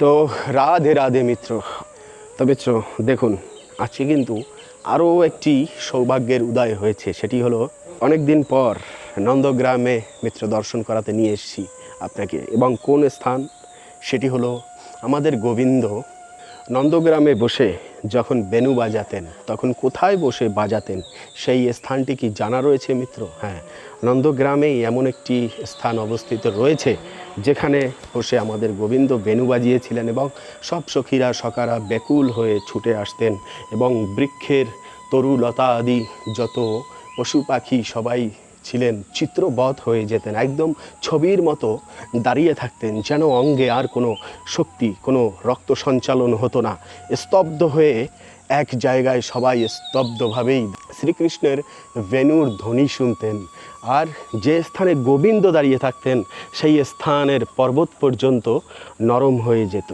তো রাধে রাধে মিত্র। তো মিত্র দেখুন, আজকে কিন্তু আরও একটি সৌভাগ্যের উদয় হয়েছে। সেটি হলো অনেক দিন পর নন্দগ্রামে মিত্র দর্শন করাতে নিয়ে এসেছি আপনাকে। এবং কোন স্থান? সেটি হলো আমাদের গোবিন্দ নন্দগ্রামে বসে যখন বেনু বাজাতেন, তখন কোথায় বসে বাজাতেন? সেই স্থানটি কি জানা রয়েছে, মিত্র? হ্যাঁ নন্দগ্রামেই এমন একটি স্থান অবস্থিত রয়েছে, যেখানে বসে আমাদের গোবিন্দ বেনু বাজিয়েছিলেন এবং সব সখীরা সকারা ব্যাকুল হয়ে ছুটে আসতেন এবং বৃক্ষের তরুলতা আদি যত পশু পাখি সবাই ছিলেন চিত্রবধ হয়ে যেতেন, একদম ছবির মতো দাঁড়িয়ে থাকতেন, যেন অঙ্গে আর কোনো শক্তি, কোনো রক্ত সঞ্চালন হতো না। স্তব্ধ হয়ে এক জায়গায় সবাই স্তব্ধভাবেই শ্রীকৃষ্ণের ভেনুর ধ্বনি শুনতেন। আর যে স্থানে গোবিন্দ দাঁড়িয়ে থাকতেন, সেই স্থানের পর্বত পর্যন্ত নরম হয়ে যেত।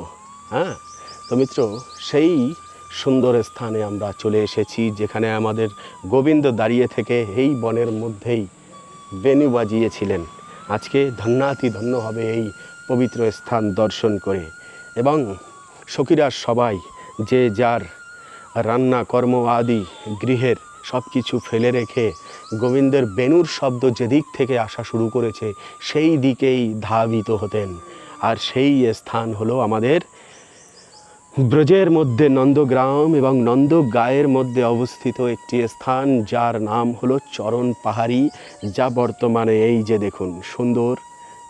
হ্যাঁ? তো মিত্র, সেই সুন্দর স্থানে আমরা চলে এসেছি, যেখানে আমাদের গোবিন্দ দাঁড়িয়ে থেকে, এই বনের মধ্যেই বেনু বাজিয়েছিলেন। আজকে ধন্যাতি ধন্য হবে এই পবিত্র স্থান দর্শন করে। এবং সখীরা সবাই, যে যার রান্না, কর্ম আদি, গৃহের সব কিছু ফেলে রেখে গোবিন্দের বেনুর শব্দ যেদিক থেকে আসা শুরু করেছে, সেই দিকেই ধাবিত হতেন। আর সেই স্থান হলো আমাদের ব্রজের মধ্যে নন্দগ্রাম এবং নন্দগায়ের মধ্যে অবস্থিত একটি স্থান, যার নাম হলো চরণ পাহাড়ি, যা বর্তমানে এই যে দেখুন, সুন্দর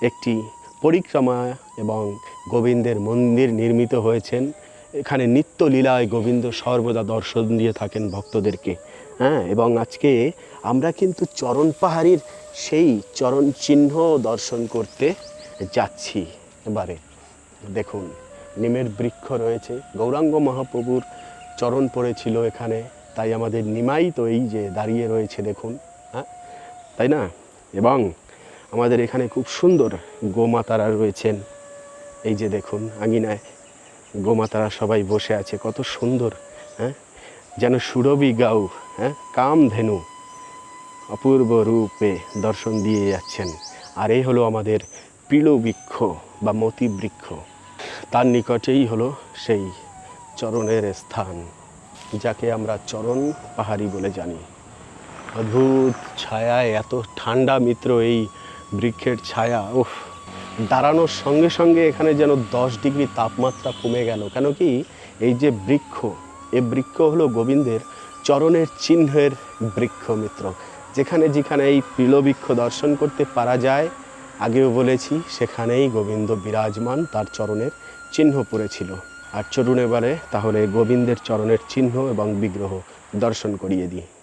একটি পরিক্রমা এবং গোবিন্দের মন্দির নির্মিত হয়েছেন। এখানে নিত্য লীলায় গোবিন্দ সর্বদা দর্শন দিয়ে থাকেন ভক্তদেরকে। হ্যাঁ এবং আজকে আমরা কিন্তু চরণ পাহাড়ির সেই চরণ চিহ্ন দর্শন করতে যাচ্ছি এবারে। দেখুন নিমের বৃক্ষ রয়েছে। গৌরাঙ্গ মহাপ্রভুর চরণ পড়েছিল এখানে। তাই আমাদের নিমাই তো এই যে দাঁড়িয়ে রয়েছে দেখুন হ্যাঁ? তাই না? এবং আমাদের এখানে খুব সুন্দর গোমাতারা রয়েছেন। এই যে দেখুন, আঙিনায় গোমাতারা সবাই বসে আছে, কত সুন্দর হ্যাঁ? যেন সুরভি গাউ হ্যাঁ? কামধেনু অপূর্ব রূপে দর্শন দিয়ে যাচ্ছেন। আর এই হলো আমাদের পিলবৃক্ষ বা মতি বৃক্ষ। তার নিকটেই হলো সেই চরণের স্থান, যাকে আমরা চরণ পাহাড়ি বলে জানি। অদ্ভুত ছায়ায় এত ঠান্ডা মিত্র এই বৃক্ষের ছায়া ওফ দাঁড়ানোর সঙ্গে সঙ্গে এখানে যেন দশ ডিগ্রি তাপমাত্রা কমে গেল। কেন কি এই যে বৃক্ষ এই বৃক্ষ হলো গোবিন্দের চরণের চিহ্নের বৃক্ষ মিত্র যেখানে যেখানে এই পিলবৃক্ষ দর্শন করতে পারা যায় আগেও বলেছি, সেখানেই গোবিন্দ বিরাজমান, তার চরণের চিহ্ন পড়েছিল। আর চরুন এবারে তাহলে গোবিন্দের চরণের চিহ্ন এবং বিগ্রহ দর্শন করিয়ে দিই।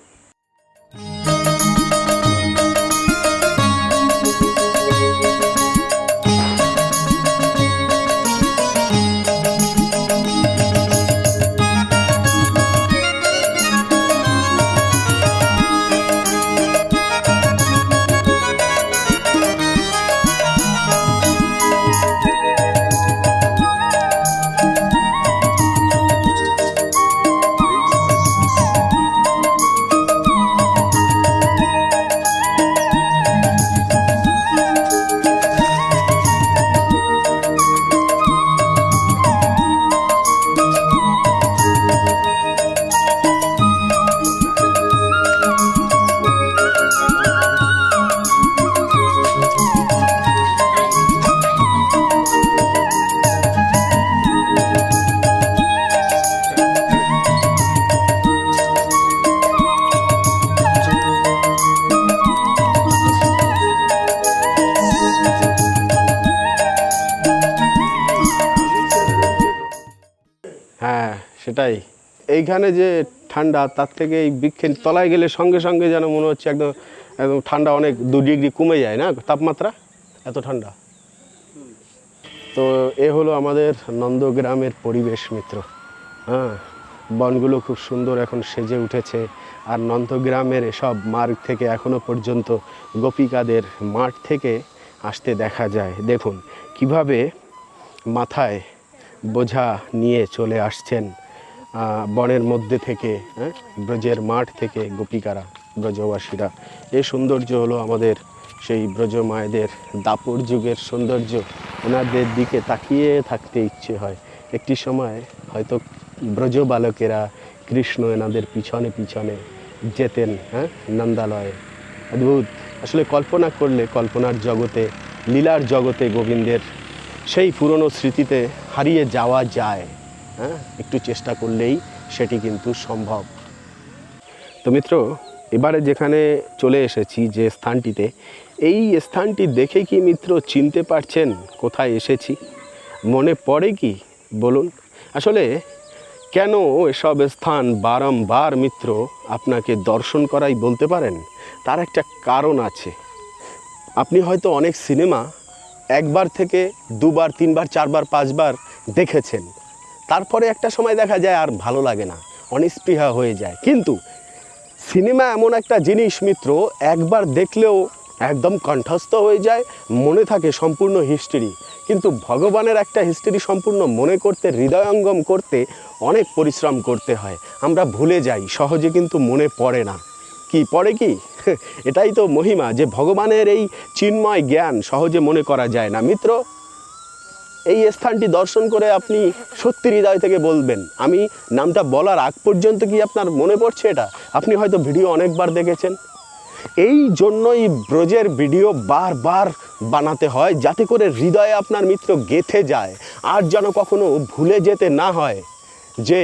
এইখানে যে ঠান্ডা, তার থেকে এই বৃক্ষের তলায় গেলে সঙ্গে সঙ্গে যেন মনে হচ্ছে একদম একদম ঠান্ডা অনেক দু ডিগ্রি কমে যায় না? তাপমাত্রা এত ঠান্ডা? তো এ হলো আমাদের নন্দগ্রামের পরিবেশ মিত্র। হ্যাঁ বনগুলো খুব সুন্দর এখন সেজে উঠেছে আর নন্দগ্রামের এসব মার্গ থেকে এখনও পর্যন্ত গোপিকাদের মাঠ থেকে আসতে দেখা যায়। দেখুন, কীভাবে মাথায় বোঝা নিয়ে চলে আসছেন বনের মধ্যে থেকে হ্যাঁ ব্রজের মাঠ থেকে গোপিকারা, ব্রজবাসীরা। এই সৌন্দর্য হলো আমাদের সেই ব্রজ মায়েদের দাপর যুগের সৌন্দর্য। ওনাদের দিকে তাকিয়ে থাকতে ইচ্ছে হয়। একটি সময় হয়তো ব্রজ বালকেরা কৃষ্ণ এনাদের পিছনে পিছনে যেতেন হ্যাঁ নন্দালয়ে। অদ্ভুত। আসলে কল্পনা করলে কল্পনার জগতে, লীলার জগতে গোবিন্দের সেই পুরনো স্মৃতিতে হারিয়ে যাওয়া যায়। হ্যাঁ? একটু চেষ্টা করলেই সেটি কিন্তু সম্ভব। তো মিত্র, এবারে যেখানে চলে এসেছি যে স্থানটিতে, এই স্থানটি দেখে কি মিত্র চিনতে পারছেন কোথায় এসেছি? মনে পড়ে কি? বলুন। আসলে কেন এসব স্থান বারংবার মিত্র আপনাকে দর্শন করাই বলতে পারেন? তার একটা কারণ আছে। আপনি হয়তো অনেক সিনেমা একবার থেকে দুবার, তিনবার, চারবার, পাঁচবার দেখেছেন। তারপরে একটা সময় দেখা যায় আর ভালো লাগে না, অনিস্পৃহা হয়ে যায়। কিন্তু সিনেমা এমন একটা জিনিস মিত্র, একবার দেখলেও একদম কণ্ঠস্থ হয়ে যায়, মনে থাকে সম্পূর্ণ হিস্ট্রি কিন্তু ভগবানের একটা হিস্ট্রি সম্পূর্ণ মনে করতে, হৃদয়ঙ্গম করতে অনেক পরিশ্রম করতে হয়। আমরা ভুলে যাই, সহজে কিন্তু মনে পড়ে না। কি পড়ে কি? এটাই তো মহিমা যে ভগবানের এই চিন্ময় জ্ঞান সহজে মনে করা যায় না। মিত্র এই স্থানটি দর্শন করে আপনি সত্যি হৃদয় থেকে বলবেন। আমি নামটা বলার আগ পর্যন্ত কি আপনার মনে পড়ছে এটা? আপনি হয়তো ভিডিও অনেকবার দেখেছেন। এই জন্যই ব্রজের ভিডিও বারবার বানাতে হয়, যাতে করে হৃদয়ে আপনার মিত্র গেথে যায়, আর যেন কখনো ভুলে যেতে না হয় যে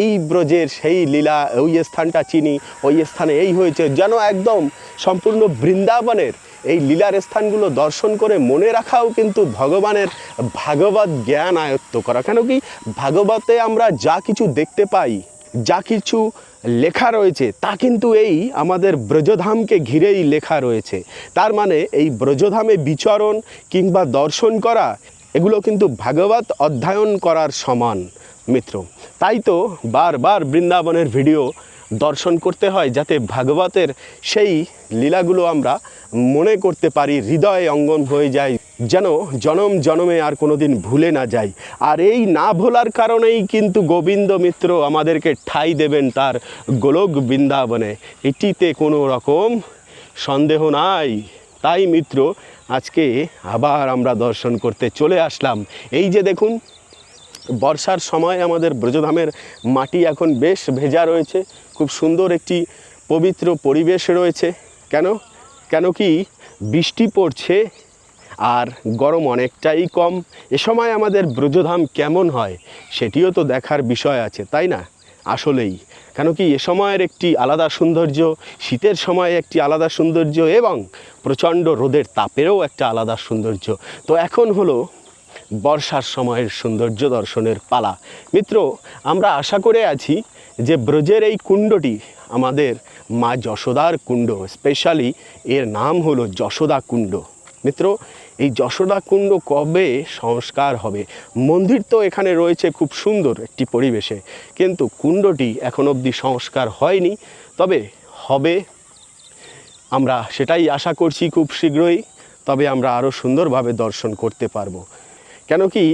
এই ব্রজের সেই লীলা, ওই স্থানটা চিনি, ওই স্থানে এই হয়েছে, যেন একদম সম্পূর্ণ বৃন্দাবনের এই লীলার স্থানগুলো দর্শন করে মনে রাখাও কিন্তু ভগবানের ভাগবত জ্ঞান আয়ত্ত করা। কেন কি ভাগবতে আমরা যা কিছু দেখতে পাই, যা কিছু লেখা রয়েছে, তা কিন্তু এই আমাদের ব্রজধামকে ঘিরেই লেখা রয়েছে। তার মানে এই ব্রজধামে বিচরণ কিংবা দর্শন করা, এগুলো কিন্তু ভাগবত অধ্যয়ন করার সমান, মিত্র। তাই তো বারবার বৃন্দাবনের ভিডিও দর্শন করতে হয় যাতে ভাগবতের সেই লীলাগুলো আমরা মনে করতে পারি, হৃদয়ে অঙ্গন হয়ে যায়, যেন জনম জনমে আর কোনোদিন ভুলে না যাই। আর এই না ভোলার কারণেই কিন্তু গোবিন্দ মিত্র আমাদেরকে ঠাই দেবেন তার গোলক বৃন্দাবনে। এটিতে কোনো রকম সন্দেহ নাই। তাই মিত্র, আজকে আবার আমরা দর্শন করতে চলে আসলাম। এই যে দেখুন বর্ষার সময় আমাদের ব্রজধামের মাটি এখন বেশ ভেজা রয়েছে। খুব সুন্দর একটি পবিত্র পরিবেশ রয়েছে। কেন? কেন কি বৃষ্টি পড়ছে আর গরম অনেকটাই কম। এ সময় আমাদের ব্রজধাম কেমন হয় সেটিও তো দেখার বিষয় আছে, তাই না? আসলেই। কেন কি এ সময়ের একটি আলাদা সৌন্দর্য, শীতের সময় একটি আলাদা সৌন্দর্য এবং প্রচণ্ড রোদের তাপেরও একটা আলাদা সৌন্দর্য। তো এখন হলো বর্ষার সময়ের সৌন্দর্য দর্শনের পালা। মিত্র, আমরা আশা করে আছি যে ব্রজের এই কুণ্ডটি আমাদের মা যশোদার কুণ্ড স্পেশালি এর নাম হলো যশোদা কুণ্ড। মিত্র, এই যশোদা কুণ্ড কবে সংস্কার হবে? মন্দির তো এখানে রয়েছে খুব সুন্দর একটি পরিবেশে, কিন্তু কুণ্ডটি এখন অবধি সংস্কার হয়নি। তবে হবে, আমরা সেটাই আশা করছি খুব শীঘ্রই, তবে আমরা আরও সুন্দরভাবে দর্শন করতে পারব। কেন কি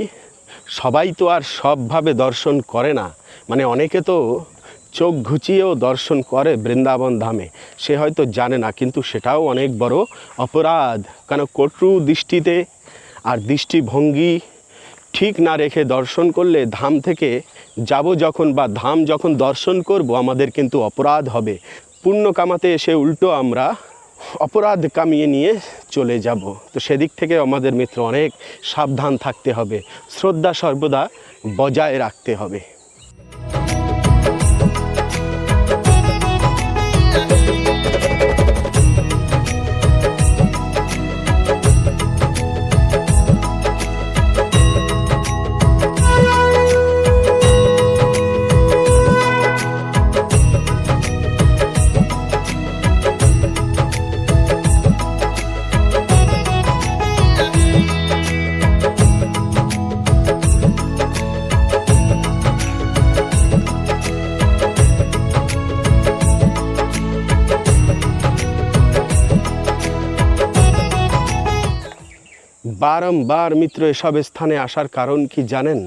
সবাই তো আর সবভাবে দর্শন করে না। মানে অনেকে তো চোখ ঘুচিয়েও দর্শন করে বৃন্দাবন ধামে। সে হয়তো জানে না, কিন্তু সেটাও অনেক বড় অপরাধ। কেন কটু দৃষ্টিতে আর দৃষ্টিভঙ্গি ঠিক না রেখে দর্শন করলে ধাম থেকে যাব যখন বা ধাম যখন দর্শন করব, আমাদের কিন্তু অপরাধ হবে। পুণ্য কামাতে এসে উল্টো আমরা অপরাধ কামিয়ে নিয়ে চলে যাব। তো সেদিক থেকে আমাদের মিত্র অনেক সাবধান থাকতে হবে। শ্রদ্ধা সর্বদা বজায় রাখতে হবে। বারংবার মিত্র এসব স্থানে আসার কারণ কি জানেন?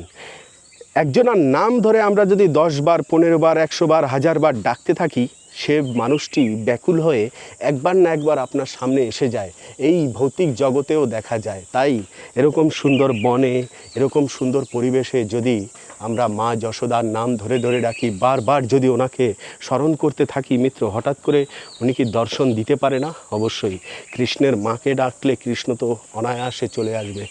একজনার নাম ধরে আমরা যদি দশ বার, পনেরো বার, একশো বার, হাজার বার ডাকতে থাকি সে মানুষটি ব্যাকুল হয়ে একবার না একবার আপনার সামনে এসে যায়। এই ভৌতিক জগতেও দেখা যায়। তাই এরকম সুন্দর বনে, এরকম সুন্দর পরিবেশে যদি আমরা মা যশোদার নাম ধরে ধরে ডাকি, বারবার যদি ওনাকে স্মরণ করতে থাকি মিত্র, হঠাৎ করে উনি কি দর্শন দিতে পারে না? অবশ্যই। কৃষ্ণের মাকে ডাকলে কৃষ্ণ তো অনায়াসে চলে আসবে।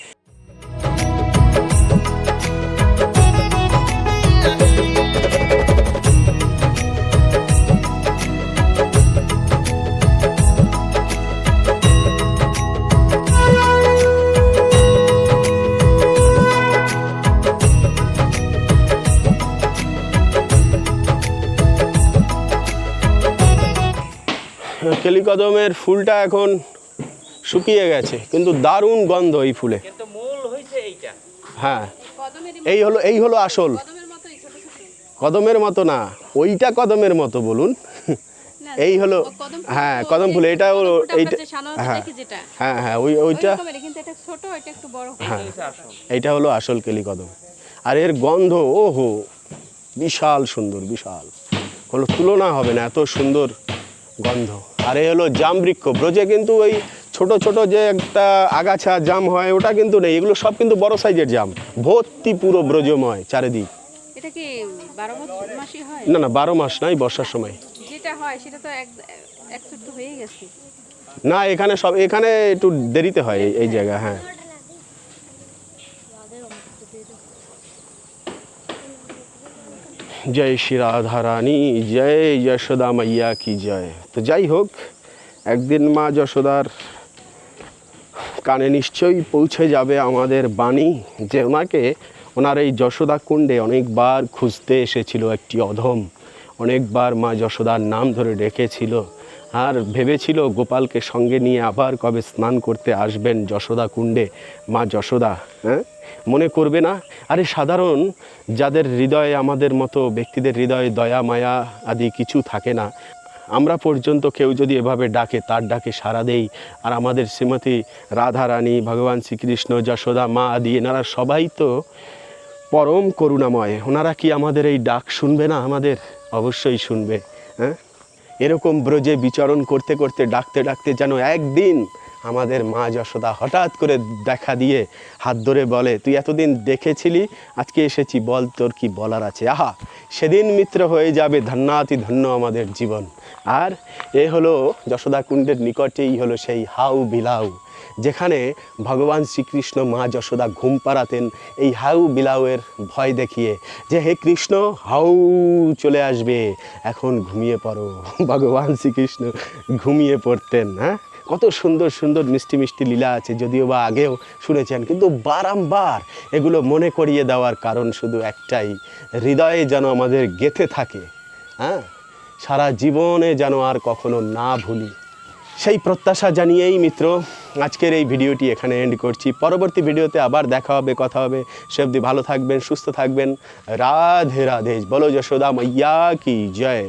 কেলিকদমের ফুলটা এখন শুকিয়ে গেছে কিন্তু দারুণ গন্ধ এই ফুলে। কিন্তু মূল হইছে এইটা। হ্যাঁ এই হলো এই হলো আসল। কদমের মতোই ছোট ছোট। কদমের মতো না ওইটা কদমের মতো বলুন। এই হলো হ্যাঁ কদম ফুল যে এটা এইটা হ্যাঁ হ্যাঁ হ্যাঁ ওই ওইটা ওই রকমেরই, কিন্তু এটা ছোট এটা একটু বড়। হ্যাঁ এইটা হলো আসল কেলি কদম। আর এর গন্ধ ওহো বিশাল সুন্দর বিশাল। হলো তুলনা হবে না এত সুন্দর গন্ধ। আর এই হলো জাম বৃক্ষ ব্রজে কিন্তু ওই ছোট ছোট যে একটা আগাছা জাম হয় ওটা কিন্তু নেই। এগুলো সব কিন্তু বড় সাইজের জাম। ভর্তি পুরো ব্রজময় চারিদিক। এটা কি বারো মাস- মাসই হয়? না না বারো মাস নাই বর্ষার সময়। যেটা হয় সেটা তো এক এক তো হয়ে গেছে। না এখানে সব এখানে একটু দেরিতে হয় এই- এই জায়গা হ্যাঁ। জয় শ্রী রাধা রানী জয় যশোদা মাইয়া কি জয়। তো যাই হোক একদিন মা যশোদার কানে নিশ্চয়ই পৌঁছে যাবে আমাদের বাণী যে ওনাকে, ওনার এই যশোদা কুণ্ডে অনেকবার খুঁজতে এসেছিল একটি অধম। অনেকবার মা যশোদার নাম ধরে ডেকেছিল। আর ভেবেছিল গোপালকে সঙ্গে নিয়ে আবার কবে স্নান করতে আসবেন যশোদা কুণ্ডে। মা যশোদা হ্যাঁ? মনে করবে না? আরে সাধারণ, যাদের হৃদয়ে আমাদের মতো ব্যক্তিদের হৃদয়ে দয়া, মায়া আদি কিছু থাকে না। আমরা পর্যন্ত কেউ যদি এভাবে ডাকে, তার ডাকে সাড়া দেই। আর আমাদের শ্রীমতী রাধা রানী ভগবান শ্রীকৃষ্ণ, যশোদা, মা আদি, এনারা সবাই তো পরম করুণাময়। ওনারা কি আমাদের এই ডাক শুনবে না? আমাদের অবশ্যই শুনবে হ্যাঁ? এরকম ব্রজে বিচরণ করতে করতে, ডাকতে ডাকতে যেন একদিন আমাদের মা যশোদা হঠাৎ করে দেখা দিয়ে হাত ধরে বলে, তুই এতদিন দেখেছিলি? আজকে এসেছি, বল তোর কি বলার আছে? আহা, সেদিন মিত্র হয়ে যাবে ধন্যাতি ধন্য আমাদের জীবন। আর এ হলো যশোদা কুণ্ডের নিকটেই হলো সেই হাউ বিলাউ, যেখানে ভগবান শ্রীকৃষ্ণ মা যশোদা ঘুম পাড়াতেন এই হাউ বিলাউয়ের ভয় দেখিয়ে যে, হে কৃষ্ণ, হাউ চলে আসবে, এখন ঘুমিয়ে পড়ো। ভগবান শ্রীকৃষ্ণ ঘুমিয়ে পড়তেন হ্যাঁ? কত সুন্দর সুন্দর মিষ্টি মিষ্টি লীলা আছে, যদিও বা আগেও শুনেছেন। কিন্তু বারংবার এগুলো মনে করিয়ে দেওয়ার কারণ শুধু একটাই, হৃদয়ে যেন আমাদের গেথে থাকে হ্যাঁ? সারা জীবনে যেন আর কখনো না ভুলি। সেই প্রত্যাশা জানিয়েই মিত্র, আজকের এই ভিডিওটি এখানে এন্ড করছি। পরবর্তী ভিডিওতে আবার দেখা হবে, কথা হবে। সে অবধি ভালো থাকবেন, সুস্থ থাকবেন। রাধে রাধে। বলো যশোদা মাইয়া কি, জয়।